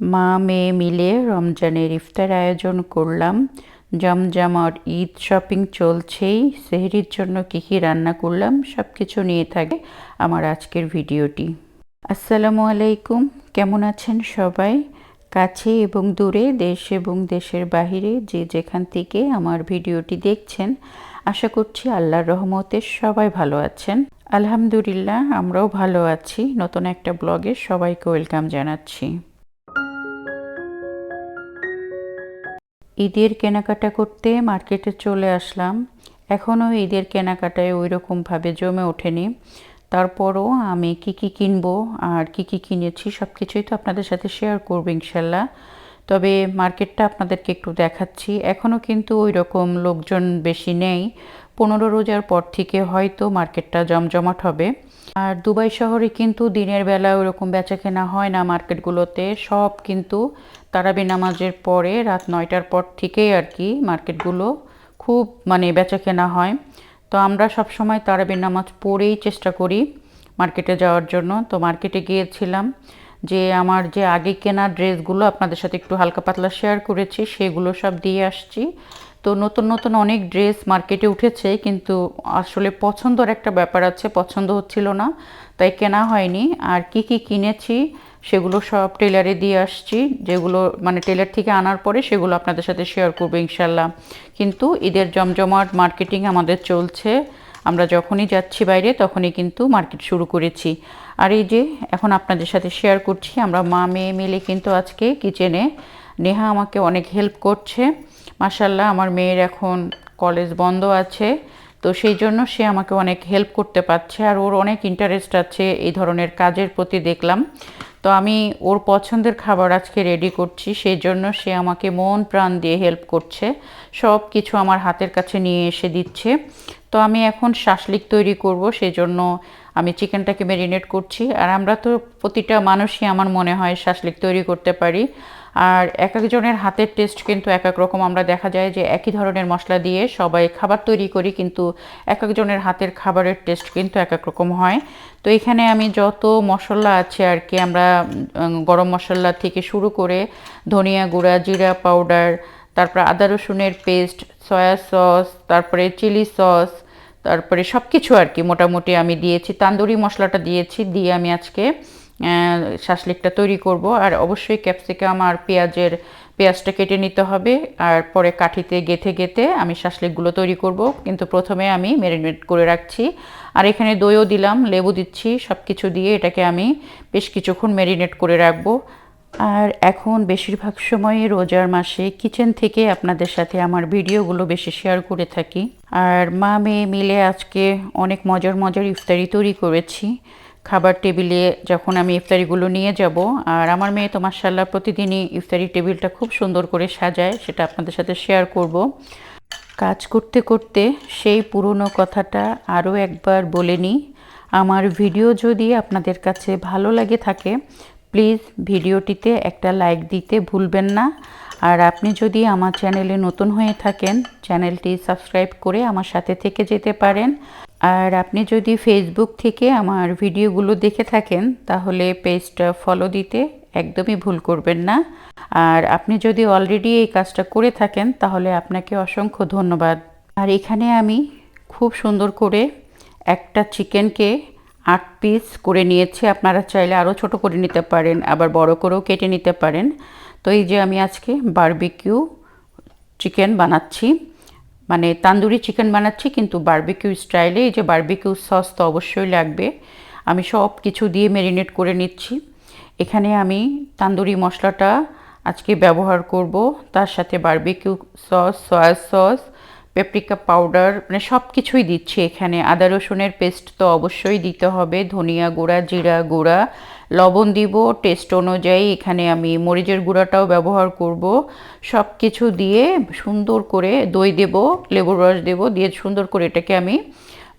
মা মেয়ে মিলে রমজানের ইফতার আয়োজন করলাম। জমজমাট ঈদ শপিং চলছেই, সেহরির জন্য কী কী রান্না করলাম সব কিছু নিয়ে থাকে আমার আজকের ভিডিওটি। আসসালামু আলাইকুম, কেমন আছেন সবাই? কাছে এবং দূরে, দেশ এবং দেশের বাহিরে যে যেখান থেকে আমার ভিডিওটি দেখছেন, আশা করছি আল্লাহর রহমতে সবাই ভালো আছেন। আলহামদুলিল্লাহ, আমরাও ভালো আছি। নতুন একটা ব্লগে সবাইকে ওয়েলকাম জানাচ্ছি। ঈদের কেনাকাটা করতে মার্কেটে চলে আসলাম। এখনও ঈদের কেনাকাটায় ওই রকমভাবে জমে ওঠেনি। তারপরও আমি কি কি কিনবো আর কি কি কিনেছি সব কিছুই তো আপনাদের সাথে শেয়ার করব ইনশাল্লাহ। তবে মার্কেটটা আপনাদেরকে একটু দেখাচ্ছি। এখনও কিন্তু ওই রকম লোকজন বেশি নেই। পনেরো রোজার পর থেকে হয়তো মার্কেটটা জমজমাট হবে। আর দুবাই শহরে কিন্তু দিনের বেলা ওরকম বেচা কেনা হয় না মার্কেটগুলোতে। সব কিন্তু তারাবি নামাজের পরে রাত নয়টার পর থেকেই আর কি মার্কেটগুলো খুব মানে বেচা কেনা হয়। তো আমরা সব সময় তারাবি নামাজ পড়েই চেষ্টা করি মার্কেটে যাওয়ার জন্য। তো মার্কেটে গিয়েছিলাম যে আমার যে আগে কেনা ড্রেসগুলো আপনাদের সাথে একটু হালকা পাতলা শেয়ার করেছি, সেগুলো সব দিয়ে আসছি। তো নতুন নতুন অনেক ড্রেস মার্কেটে উঠেছে, কিন্তু আসলে পছন্দর একটা ব্যাপার আছে, পছন্দ হচ্ছিল না, তাই কেনা হয়নি। আর কি কি কিনেছি, সেগুলো সব টেলারে দিয়ে আসছি, যেগুলো মানে টেলার থেকে আনার পরে সেগুলো আপনাদের সাথে শেয়ার করব ইনশাল্লাহ কিন্তু ঈদের জমজমাট মার্কেটিং আমাদের চলছে, আমরা যখনই যাচ্ছি বাইরে, তখনই কিন্তু মার্কেট শুরু করেছি। আর এই যে এখন আপনাদের সাথে শেয়ার করছি, আমরা মা, মেয়ে মিলে কিন্তু আজকে কিচেনে নেহা আমাকে অনেক হেল্প করছে। মাসাল্লাহ আমার মেয়ের এখন কলেজ বন্ধ আছে, তো সেই জন্য সে আমাকে অনেক হেল্প করতে পারছে আর ওর অনেক ইন্টারেস্ট আছে এই ধরনের কাজের প্রতি দেখলাম। তো আমি ওর পছন্দের খাবার আজকে রেডি করছি, সেই জন্য সে আমাকে মন প্রাণ দিয়ে হেল্প করছে, সব কিছু আমার হাতের কাছে নিয়ে এসে দিচ্ছে। তো আমি এখন শাসলিক তৈরি করব, সেই জন্য আমি চিকেনটাকে ম্যারিনেট করছি। আর আমরা তো প্রতিটা মানুষই আমার মনে হয় শাসলিক তৈরি করতে পারি। আর এক একজনের হাতের টেস্ট কিন্তু এক এক রকম। আমরা দেখা যায় যে একই ধরনের মশলা দিয়ে সবাই খাবার তৈরি করি, কিন্তু এক একজনের হাতের খাবারের টেস্ট কিন্তু এক এক রকম হয়। তো এখানে আমি যত মশলা আছে আর কি, আমরা গরম মশলা থেকে শুরু করে ধনিয়া গুঁড়া, জিরা পাউডার তারপর আদা রসুনের পেস্ট সয়া সস তারপরে চিলি সস তারপরে সব কিছু আর কি মোটামুটি আমি দিয়েছি। তান্দুরি মশলাটা দিয়েছি, দিয়ে আমি আজকে শাসলিকটা তৈরি করব। আর অবশ্যই ক্যাপসিকাম আর পেঁয়াজের, পেঁয়াজটা কেটে নিতে হবে। আর পরে কাঠিতে গেথে গেথে আমি শাসলিকগুলো তৈরি করব। কিন্তু প্রথমে আমি ম্যারিনেট করে রাখছি। আর এখানে দইও দিলাম, লেবু দিচ্ছি সব কিছু দিয়ে এটাকে আমি বেশ কিছুক্ষণ ম্যারিনেট করে রাখব। আর এখন বেশিরভাগ সময় রোজার মাসে কিচেন থেকে আপনাদের সাথে আমার ভিডিওগুলো বেশি শেয়ার করে থাকি। আর মা মেয়ে মিলে আজকে অনেক মজার মজার ইফতারি তৈরি করেছি। খাবার টেবিলে যখন আমি ইফতারিগুলো নিয়ে যাব, আর আমার মেয়ে তো মার্শাল্লাহ প্রতিদিনই ইফতারি টেবিলটা খুব সুন্দর করে সাজায়, সেটা আপনাদের সাথে শেয়ার করব। কাজ করতে করতে সেই পুরনো কথাটা আরও একবার বলে নিই। আমার ভিডিও যদি আপনাদের কাছে ভালো লাগে থাকে প্লিজ ভিডিওটিতে একটা লাইক দিতে ভুলবেন না। আর আপনি যদি আমার চ্যানেলে নতুন হয়ে থাকেন, চ্যানেলটি সাবস্ক্রাইব করে আমার সাথে থেকে যেতে পারেন। আর আপনি যদি ফেসবুক থেকে আমার ভিডিওগুলো দেখে থাকেন, তাহলে পেজটা ফলো দিতে একদমই ভুল করবেন না। আর আপনি যদি অলরেডি এই কাজটা করে থাকেন, তাহলে আপনাকে অসংখ্য ধন্যবাদ। আর এখানে আমি খুব সুন্দর করে একটা চিকেনকে আট পিস করে নিয়েছি। আপনারা চাইলে আরও ছোট করে নিতে পারেন, আবার বড় করেও কেটে নিতে পারেন। তো এই যে আমি আজকে বারবিকিউ চিকেন বানাচ্ছি। মানে তান্দুরি চিকেন বানাচ্ছি, কিন্তু বারবিকিউ স্টাইলে এই যে বারবিকিউ সস তো অবশ্যই লাগবে। আমি সব কিছু দিয়ে ম্যারিনেট করে নিচ্ছি। এখানে আমি তান্দুরি মশলাটা আজকে ব্যবহার করব। তার সাথে barbecue sauce soya sauce paprika powder মানে সব কিছুই দিচ্ছি এখানে। আদা রসুনের পেস্ট তো অবশ্যই দিতে হবে। ধনিয়া গুঁড়া, জিরা গুঁড়া, লবণ দিব। টেস্ট অনুযায়ী এখানে আমি মরিচের গুঁড়াটাও ব্যবহার করব। সব কিছু দিয়ে সুন্দর করে দই দেব, লেবুর রস দেব, দিয়ে সুন্দর করে এটাকে আমি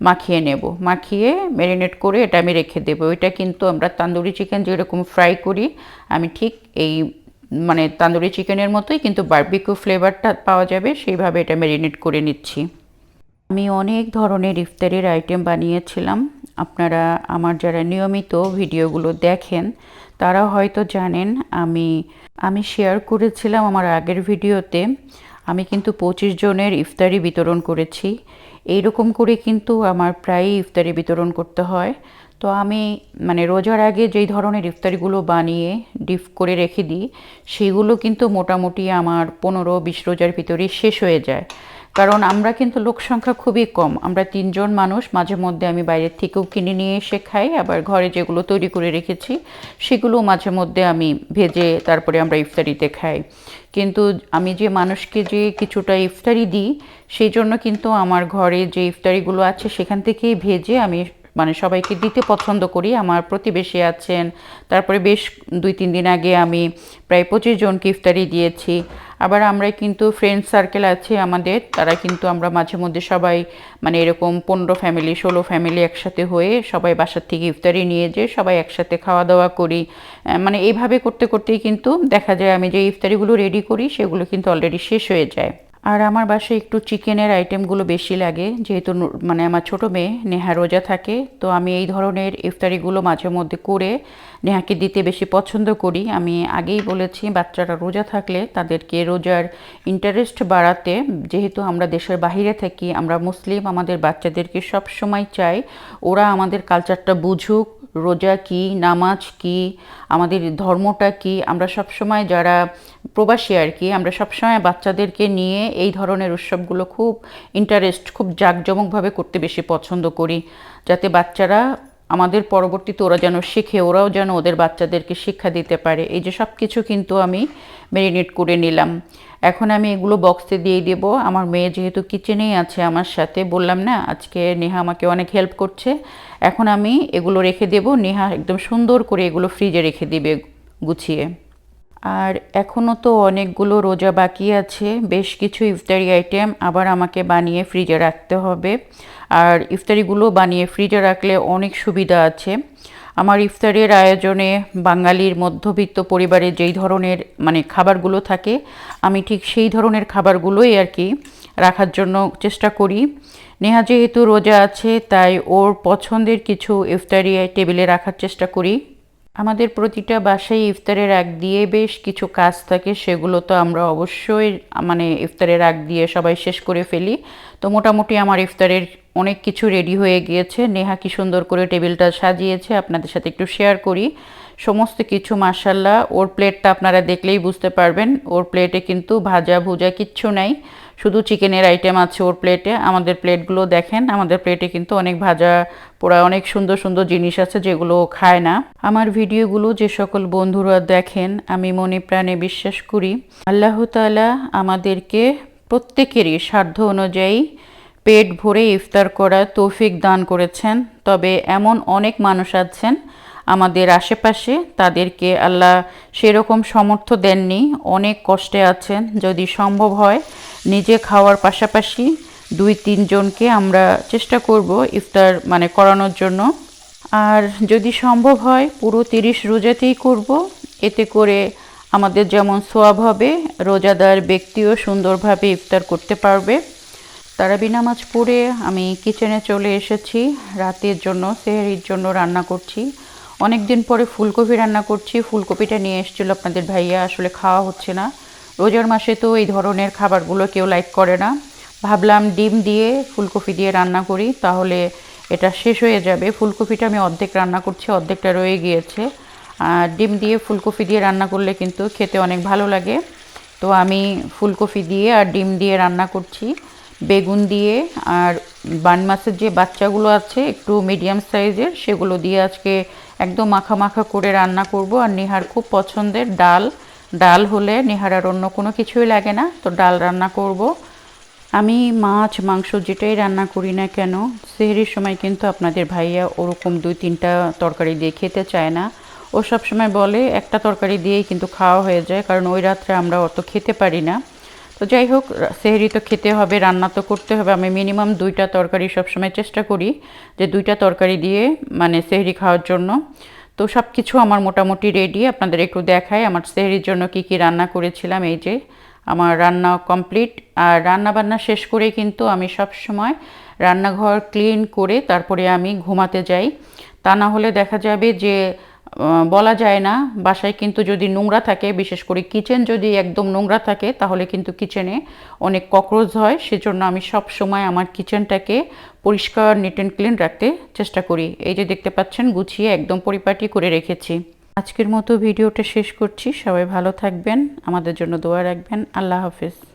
মাখিয়ে নেব। মাখিয়ে ম্যারিনেট করে এটা আমি রেখে দেবো। এটা কিন্তু আমরা তান্দুরি চিকেন যেরকম ফ্রাই করি, আমি ঠিক এই মানে তান্দুরি চিকেনের মতোই, কিন্তু বার্বিকিউ ফ্লেভারটা পাওয়া যাবে, সেইভাবে এটা ম্যারিনেট করে নিচ্ছি। আমি অনেক ধরনের ইফতারির আইটেম বানিয়েছিলাম। আপনারা, আমার যারা নিয়মিত ভিডিওগুলো দেখেন, তারা হয়তো জানেন, আমি আমি শেয়ার করেছিলাম আমার আগের ভিডিওতে, আমি কিন্তু পঁচিশ জনের ইফতারি বিতরণ করেছি। এইরকম করে কিন্তু আমার প্রায়ই ইফতারি বিতরণ করতে হয়। তো আমি মানে রোজার আগে যেই ধরনের ইফতারিগুলো বানিয়ে ডিপ করে রেখে দিই, সেগুলো কিন্তু মোটামুটি আমার পনেরো বিশ রোজার ভিতরে শেষ হয়ে যায়। কারণ আমরা কিন্তু লোক সংখ্যা খুবই কম। আমরা তিনজন মানুষ, মাঝে মধ্যে আমি বাইরের থেকেও কিনে নিয়ে এসে খাই, আবার ঘরে যেগুলো তৈরি করে রেখেছি, সেগুলো মাঝে মধ্যে আমি ভেজে তারপরে আমরা ইফতারিতে খাই। কিন্তু আমি যে মানুষকে যে কিছুটা ইফতারি দিই, সেই জন্য কিন্তু আমার ঘরে যে ইফতারিগুলো আছে, সেখান থেকেই ভেজে আমি মানে সবাইকে দিতে পছন্দ করি। আমার প্রতিবেশী আছেন, তারপরে বেশ দুই, তিন দিন আগে আমি প্রায় পঁচিশ জনকে ইফতারি দিয়েছি। আবার আমরা কিন্তু ফ্রেন্ড সার্কেল আছে আমাদের। তারা কিন্তু আমরা মাঝে মধ্যে সবাই মানে এরকম পনেরো ফ্যামিলি ষোলো ফ্যামিলি একসাথে হয়ে সবাই বাসার থেকে ইফতারি নিয়ে যেয়ে সবাই একসাথে খাওয়া দাওয়া করি। মানে এইভাবে করতে করতেই কিন্তু দেখা যায় আমি যে ইফতারিগুলো রেডি করি, সেগুলো কিন্তু অলরেডি শেষ হয়ে যায়। আর আমার বাসায় একটু চিকেনের আইটেমগুলো বেশি লাগে, যেহেতু মানে আমার ছোটো মেয়ে নেহা রোজা থাকে, তো আমি এই ধরনের ইফতারিগুলো মাঝে মধ্যে করে নেহাকে দিতে বেশি পছন্দ করি। আমি আগেই বলেছি, বাচ্চারা রোজা থাকলে তাদেরকে রোজার ইন্টারেস্ট বাড়াতে, যেহেতু আমরা দেশের বাহিরে থাকি, আমরা মুসলিম, আমাদের বাচ্চাদেরকে সব সময় চাই ওরা আমাদের কালচারটা বুঝুক, রোজা কি, নামাজ কি, আমাদের ধর্মটা কি, আমরা সবসময় যারা প্রবাসী আর কি, আমরা সবসময় বাচ্চাদেরকে নিয়ে এই ধরনের উৎসবগুলো খুব ইন্টারেস্ট খুব জাঁকজমকভাবে করতে বেশি পছন্দ করি। যাতে বাচ্চারা আমাদের পরবর্তীতে ওরা যেন শিখে, ওরাও যেন ওদের বাচ্চাদেরকে শিক্ষা দিতে পারে। এই যে সব কিছু কিন্তু আমি ম্যারিনেট করে নিলাম। এখন আমি এগুলো বক্সে দিয়ে দেব। আমার মেয়ে যেহেতু কিচেনেই আছে আমার সাথে, বললাম না, আজকে নেহা আমাকে অনেক হেল্প করছে। এখন আমি এগুলো রেখে দেব। নেহা একদম সুন্দর করে এগুলো ফ্রিজে রেখে দিবে গুছিয়ে। আর এখনও তো অনেকগুলো রোজা বাকি আছে, বেশ কিছু ইফতারি আইটেম আবার আমাকে বানিয়ে ফ্রিজে রাখতে হবে। আর ইফতারিগুলো বানিয়ে ফ্রিজে রাখলে অনেক সুবিধা আছে। আমার ইফতারের আয়োজনে বাঙালির মধ্যবিত্ত পরিবারে যেই ধরনের মানে খাবারগুলো থাকে, আমি ঠিক সেই ধরনের খাবারগুলোই আর কি রাখার জন্য চেষ্টা করি। নেহা যেহেতু রোজা আছে, তাই ওর পছন্দের কিছু ইফতারি টেবিলে রাখার চেষ্টা করি। আমাদের প্রতিটা বাসায় ইফতারের আগ দিয়ে বেশ কিছু কাজ থাকে, সেগুলো তো আমরা অবশ্যই মানে ইফতারের আগ দিয়ে সবাই শেষ করে ফেলি। তো মোটামুটি আমার ইফতারের অনেক কিছু রেডি হয়ে গিয়েছে। নেহা কি সুন্দর করে টেবিলটা সাজিয়েছে, আপনাদের সাথে একটু শেয়ার করি। সমস্ত কিছু মাসাল্লাহ ওর প্লেটটা আপনারা দেখলেই বুঝতে পারবেন। ওর প্লেটে কিন্তু ভাজা ভুজা কিচ্ছু নাই। শুধু চিকেনের আইটেম আছে ওর প্লেটে আমাদের প্লেটগুলো দেখেন, আমাদের প্লেটে কিন্তু অনেক ভাজা পোড়া অনেক সুন্দর সুন্দর জিনিস আছে যেগুলো খায় না। আমার ভিডিওগুলো যে সকল বন্ধুরা দেখেন, আমি মনে প্রাণে বিশ্বাস করি, আল্লাহ তালা আমাদেরকে প্রত্যেকেরই সাধ্য অনুযায়ী পেট ভরে ইফতার করা তৌফিক দান করেছেন। তবে এমন অনেক মানুষ আছেন আমাদের আশেপাশে, তাদেরকে আল্লাহ সেরকম সমর্থ দেননি, অনেক কষ্টে আছেন। যদি সম্ভব হয়, নিজে খাওয়ার পাশাপাশি দুই তিনজনকে আমরা চেষ্টা করব ইফতার মানে করানোর জন্য। আর যদি সম্ভব হয়, পুরো তিরিশ রোজাতেই করব। এতে করে আমাদের যেমন সোয়াব হবে, রোজাদার ব্যক্তিও সুন্দরভাবে ইফতার করতে পারবে। তারাবি নামাজ পড়ে আমি কিচেনে চলে এসেছি। রাতের জন্য, সেহরির জন্য রান্না করছি। অনেক দিন পরে ফুলকপি রান্না করছি, ফুলকপিটা নিয়ে এসেছিল আপনাদের ভাইয়া, আসলে খাওয়া হচ্ছে না। রোজার মাসে তো এই ধরনের খাবারগুলো কেউ লাইক করে না। ভাবলাম ডিম দিয়ে ফুলকপি দিয়ে রান্না করি, তাহলে এটা শেষ হয়ে যাবে। ফুলকপিটা আমি অর্ধেক রান্না করছি, অর্ধেকটা রয়ে গিয়েছে। আর ডিম দিয়ে ফুলকপি দিয়ে রান্না করলে কিন্তু খেতে অনেক ভালো লাগে। তো আমি ফুলকপি দিয়ে আর ডিম দিয়ে রান্না করছি। বেগুন দিয়ে আর বান মাছের যে বাচ্চাগুলো আছে, একটু মিডিয়াম সাইজের সেগুলো দিয়ে আজকে একদম মাখা মাখা করে রান্না করব। আর নেহার খুব পছন্দের ডাল। ডাল হলে নেহার আর অন্য কোনো কিছুই লাগে না, তো ডাল রান্না করব। আমি মাছ, মাংস যেটাই রান্না করি না কেন, সেহরির সময় কিন্তু আপনাদের ভাইয়া ওরকম দুই তিনটা তরকারি দিয়ে খেতে চায় না। ও সব সময় বলে, একটা তরকারি দিয়েই কিন্তু খাওয়া হয়ে যায়, কারণ ওই রাত্রে আমরা অত খেতে পারি না। তো যাই হোক, সেহরি তো খেতে হবে, রান্না তো করতে হবে। আমি মিনিমাম দুইটা তরকারি সবসময় চেষ্টা করি যে দুইটা তরকারি দিয়ে মানে সেহরি খাওয়ার জন্য। তো সব কিছু আমার মোটামুটি রেডি আপনাদের একটু দেখাই আমার সেহরির জন্য কি কি রান্না করেছিলাম। এই যে আমার রান্না কমপ্লিট আর রান্না বান্না শেষ করে কিন্তু আমি সব সময় রান্নাঘর ক্লিন করে তারপরে আমি ঘুমাতে যাই। তা না হলে দেখা যাবে যে বলা যায় না। বাসায় কিন্তু যদি নোংরা থাকে, বিশেষ করে কিচেন যদি একদম নোংরা থাকে, তাহলে কিন্তু কিচেনে অনেক ককরোচ হয়। সেজন্য আমি সব সময় আমার কিচেনটাকে পরিষ্কার নিট অ্যান্ড ক্লিন রাখতে চেষ্টা করি। এই যে দেখতে পাচ্ছেন, গুছিয়ে একদম পরিপাটি করে রেখেছি। আজকের মতো ভিডিওটা শেষ করছি। সবাই ভালো থাকবেন। আমাদের জন্য দোয়া রাখবেন। আল্লাহ হাফিজ।